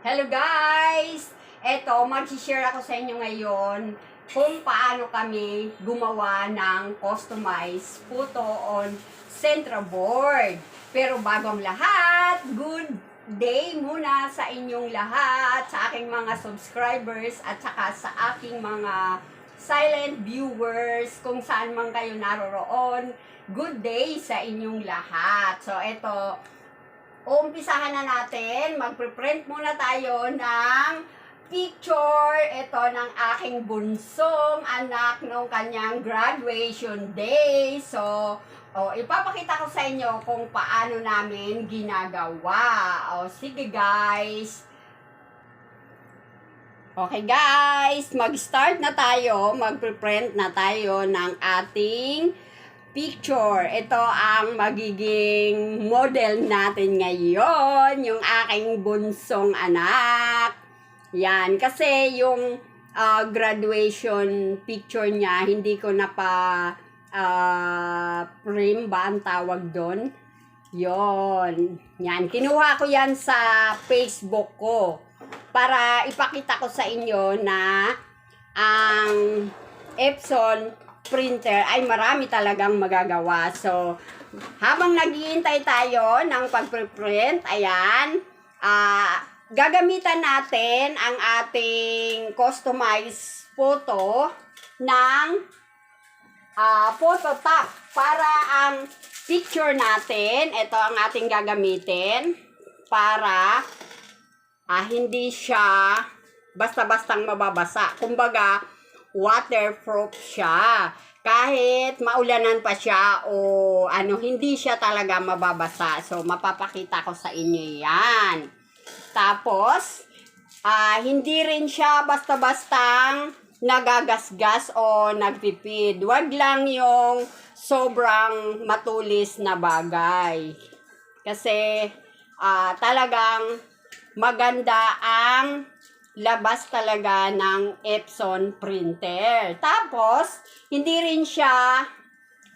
Hello guys! Eto, mag-share ako sa inyo ngayon kung paano kami gumawa ng customized photo on Centra Board. Pero bago ang lahat, good day muna sa inyong lahat, sa aking mga subscribers at saka sa aking mga silent viewers kung saan man kayo naroroon. Good day sa inyong lahat. So, eto, umpisahan na natin. Magpre-print muna tayo ng picture. Ito ng aking bunsong anak nung kanyang graduation day. So, oh, ipapakita ko sa inyo kung paano namin ginagawa. O, sige guys. Okay guys, mag-start na tayo. Magpre-print na tayo ng ating picture. Ito ang magiging model natin ngayon, yung aking bunsong anak. Yan, kasi yung ah, graduation picture niya, hindi ko na pa frame ba ang tawag doon? Yon. Yan, kinuha ko yan sa Facebook ko para ipakita ko sa inyo na ang Epson printer ay marami talagang magagawa. So, habang naghihintay tayo ng pagpre-print, ayan, ah gagamitan natin ang ating customized photo ng ah Photoshop para ang picture natin, ito ang ating gagamitin para ah, hindi siya basta-bastang mababasa. Kumbaga, waterproof siya. Kahit maulanan pa siya o ano, hindi siya talaga mababasa. So, mapapakita ko sa inyo yan. Tapos, ah, hindi rin siya basta-bastang nagagasgas o nagpipid. Huwag lang yung sobrang matulis na bagay. Kasi, ah, talagang maganda ang labas talaga ng Epson printer. Tapos, hindi rin siya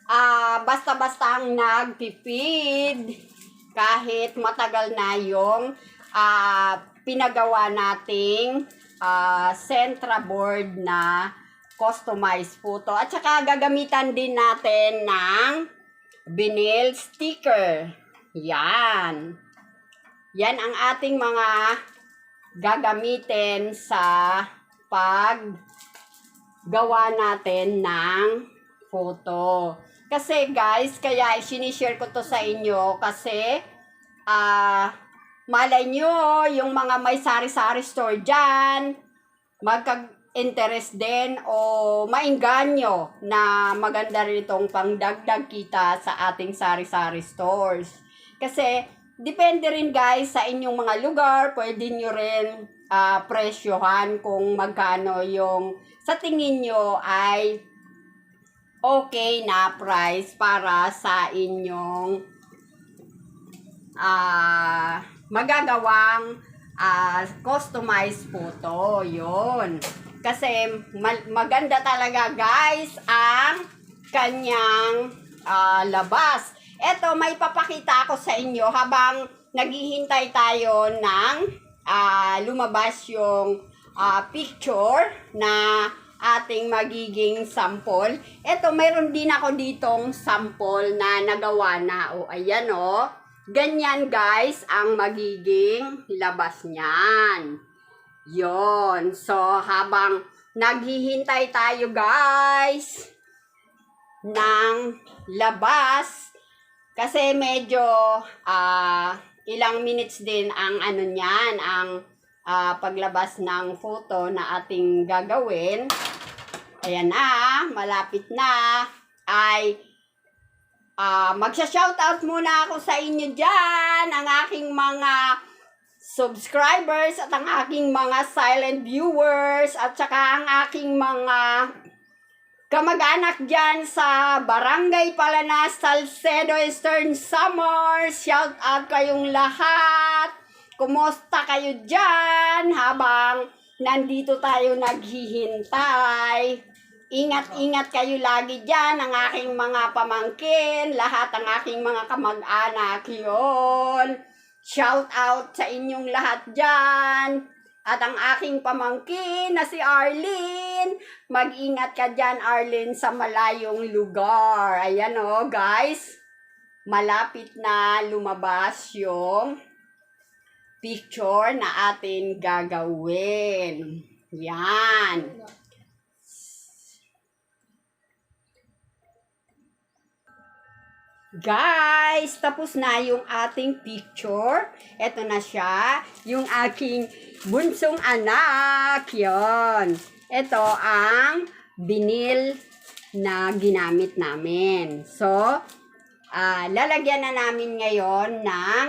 ah, basta-basta ang nagpipid kahit matagal na yung ah, pinagawa nating ah, Centra board na customized photo. At saka gagamitan din natin ng vinyl sticker. Yan. Yan ang ating mga gagamitin sa pag gawa natin ng photo. Kasi guys, kaya sinishare ko to sa inyo kasi ah malay nyo yung mga may sari-sari store dyan, magkag-interest din o maingganyo na maganda rin itong pangdagdag kita sa ating sari-sari stores. Kasi Depende rin guys sa inyong mga lugar, pwede nyo rin ah, presyohan kung magkano yung sa tingin nyo ay okay na price para sa inyong ah magagawang ah customized photo. Yun. Kasi ma- maganda talaga guys ang kanyang ah, labas. Eto, may papakita ako sa inyo habang naghihintay tayo ng ah, lumabas yung ah, picture na ating magiging sample. Eto, mayroon din ako ditong sample na nagawa na. O, ayan o. Ganyan guys ang magiging labas niyan. Yon. So, habang naghihintay tayo guys ng labas, kasi medyo ah ilang minutes din ang ano niyan, ang ah, paglabas ng photo na ating gagawin. Ayan na, malapit na. Ay ah magsha-shoutout muna ako sa inyo diyan, ang aking mga subscribers at ang aking mga silent viewers at saka ang aking mga kamag-anak dyan sa Barangay Palanas, Salcedo, Eastern Samar. Shout out kayong lahat. Kumusta kayo dyan habang nandito tayo naghihintay? Ingat-ingat kayo lagi dyan, ang aking mga pamangkin, lahat ang aking mga kamag-anak, yon. Shout out sa inyong lahat dyan. At ang aking pamangkin na si Arlene. Mag-ingat ka dyan, Arlene, sa malayong lugar. Ayan o, guys. Malapit na lumabas yung picture na atin gagawin. Yan. Guys, tapos na yung ating picture. Ito na siya, yung aking bunsong anak. Yon. Ito ang binil na ginamit namin. So, ah, lalagyan na namin ngayon ng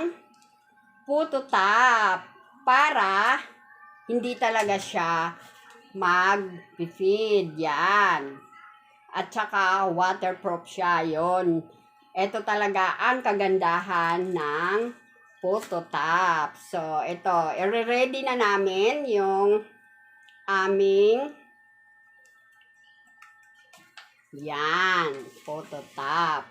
photo top para hindi talaga siya mag-feed. Yan. At saka waterproof siya. Yon. Ito talaga ang kagandahan ng photo top. So, ito. I-ready na namin yung aming yan. Photo top.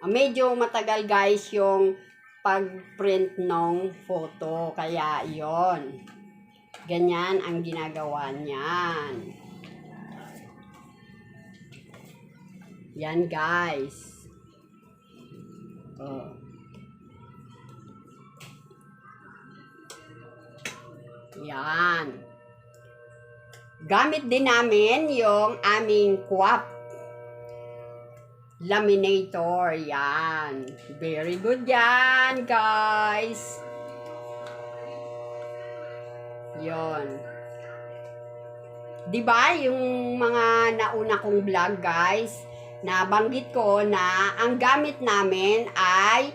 Ah, Medyo matagal guys yung pag-print ng photo. Kaya yon Ganyan ang ginagawa niyan. Yan guys. Oh. Yan. Gamit din namin yung aming kwap laminator. Yan. Very good yan, guys. Yon. 'Di ba yung mga nauna kong vlog, guys, nabanggit ko na ang gamit namin ay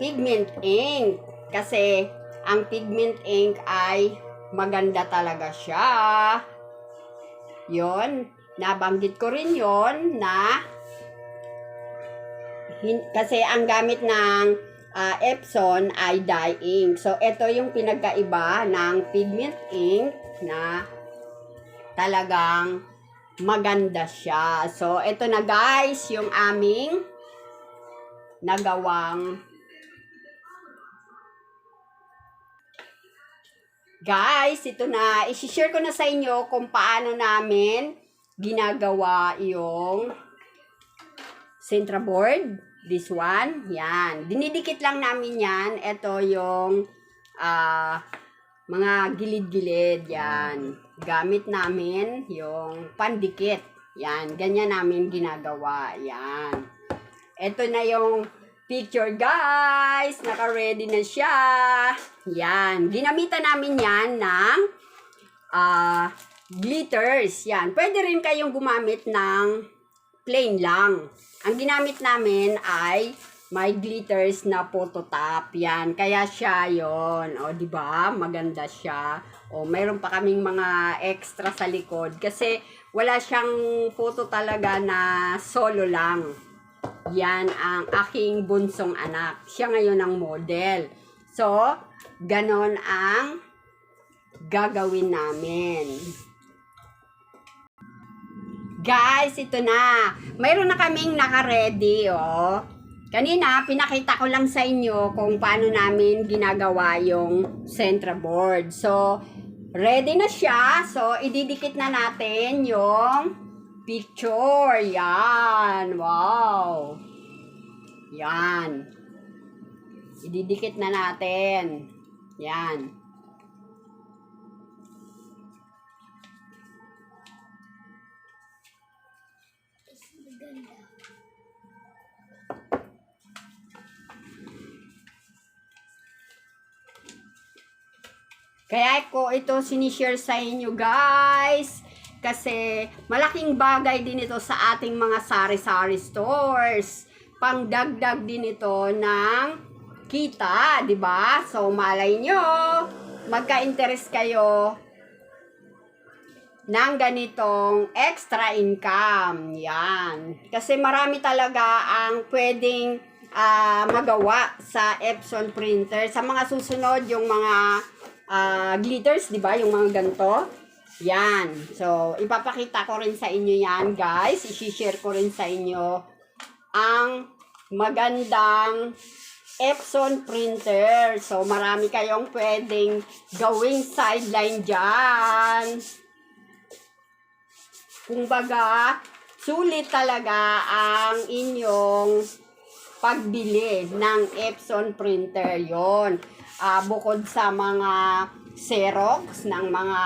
pigment ink. Kasi ang pigment ink ay maganda talaga siya. Yon, nabanggit ko rin yon na hin- kasi ang gamit ng ah, Epson ay dye ink. So, ito yung pinagkaiba ng pigment ink na talagang maganda siya. So, ito na guys, yung aming nagawang Guys, ito na. I-share ko na sa inyo kung paano namin ginagawa yung Sintra board. This one. Yan. Dinidikit lang namin yan. Ito yung ah mga gilid-gilid. Yan. Gamit namin yung pandikit. Yan. Ganyan namin ginagawa. Yan. Ito na yung picture guys. Naka-ready na siya. Yan. Ginamitan namin yan ng ah glitters. Yan. Pwede rin kayong gumamit ng plain lang. Ang ginamit namin ay may glitters na photo top. Yan. Kaya siya yon O, di ba? Maganda siya. O, mayroon pa kaming mga extra sa likod. Kasi wala siyang photo talaga na solo lang. Yan ang aking bunsong anak. Siya ngayon ang model. So, ganon ang gagawin namin. Guys, ito na. Mayroon na kaming naka-ready, oh. Kanina, pinakita ko lang sa inyo kung paano namin ginagawa yung Centra board. So, ready na siya. So, ididikit na natin yung picture. Yan. Wow. Yan. Ididikit na natin. Yan. Kaya ko ito sinishare sa inyo guys. Kasi malaking bagay din ito sa ating mga sari-sari stores. Pangdagdag din ito ng kita, di ba? So malay nyo, magka-interest kayo ng ganitong extra income. Yan. Kasi marami talaga ang pwedeng ah, magawa sa Epson printer. Sa mga susunod, yung mga ah, glitters, di ba? Yung mga ganito. Yan. So, ipapakita ko rin sa inyo yan, guys. I-share ko rin sa inyo ang magandang Epson printer. So, marami kayong pwedeng gawing sideline dyan. Kumbaga, sulit talaga ang inyong pagbili ng Epson printer yon. Ah, bukod sa mga Xerox ng mga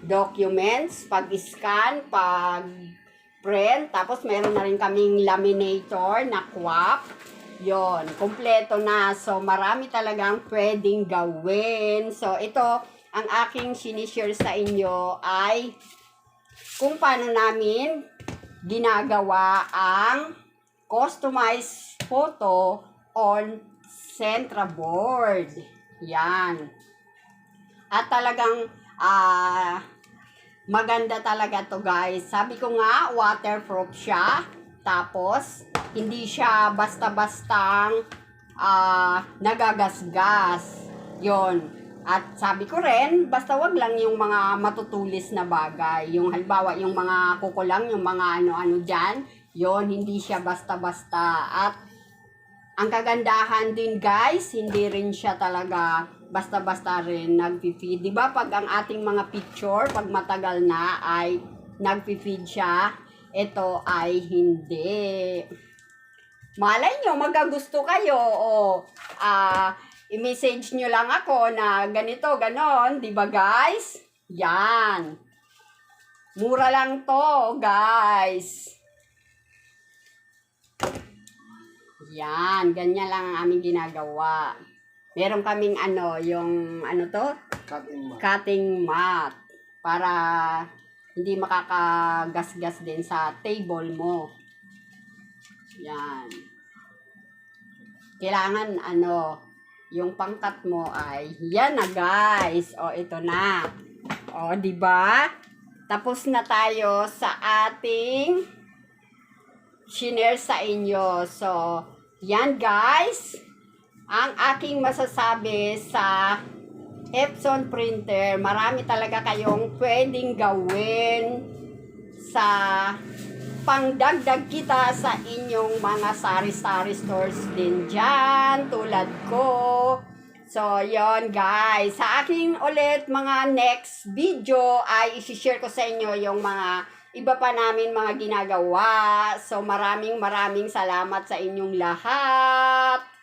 documents, pag-scan, pag-print, tapos meron na rin kaming laminator na kwap. Yon, kompleto na. So, marami talagang pwedeng gawin. So, ito, ang aking sinishare sa inyo ay kung paano namin ginagawa ang customized photo on Centra board. Yan. At talagang ah maganda talaga to guys. Sabi ko nga, waterproof siya. Tapos, hindi siya basta-bastang ah nagagasgas. Yon. At sabi ko rin, basta wag lang yung mga matutulis na bagay. Yung halimbawa, yung mga kukulang, yung mga ano-ano dyan, yon hindi siya basta-basta. At ang kagandahan din guys, hindi rin siya talaga basta-basta rin nagpi-feed. Ba pag ang ating mga picture, pag matagal na ay nagpi-feed siya, ito ay hindi. Malay nyo, magagusto kayo o ah i-message nyo lang ako na ganito, ganon, ba guys? Yan. Mura lang to, guys. Yan, ganyan lang ang aming ginagawa. Meron kaming ano, yung ano to, Cutting mat. cutting mat para hindi makakagasgas din sa table mo. Yan. Kailangan ano, yung pangkat mo ay yan na guys. O ito na. O di ba? Tapos na tayo sa ating shinare sa inyo. So, yan guys. Ang aking masasabi sa Epson printer, marami talaga kayong pwedeng gawin sa pangdagdag kita sa inyong mga sari-sari stores din dyan, tulad ko. So, yon guys. Sa aking ulit mga next video ay isi-share ko sa inyo yung mga iba pa namin mga ginagawa. So, maraming maraming salamat sa inyong lahat.